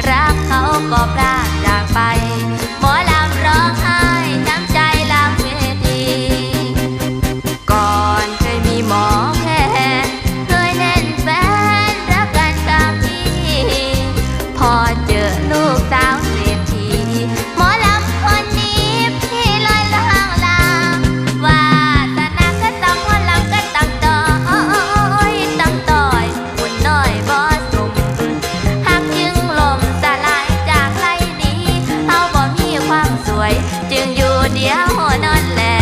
tierra. วย จึงอยู่เดียวนั่นแหละ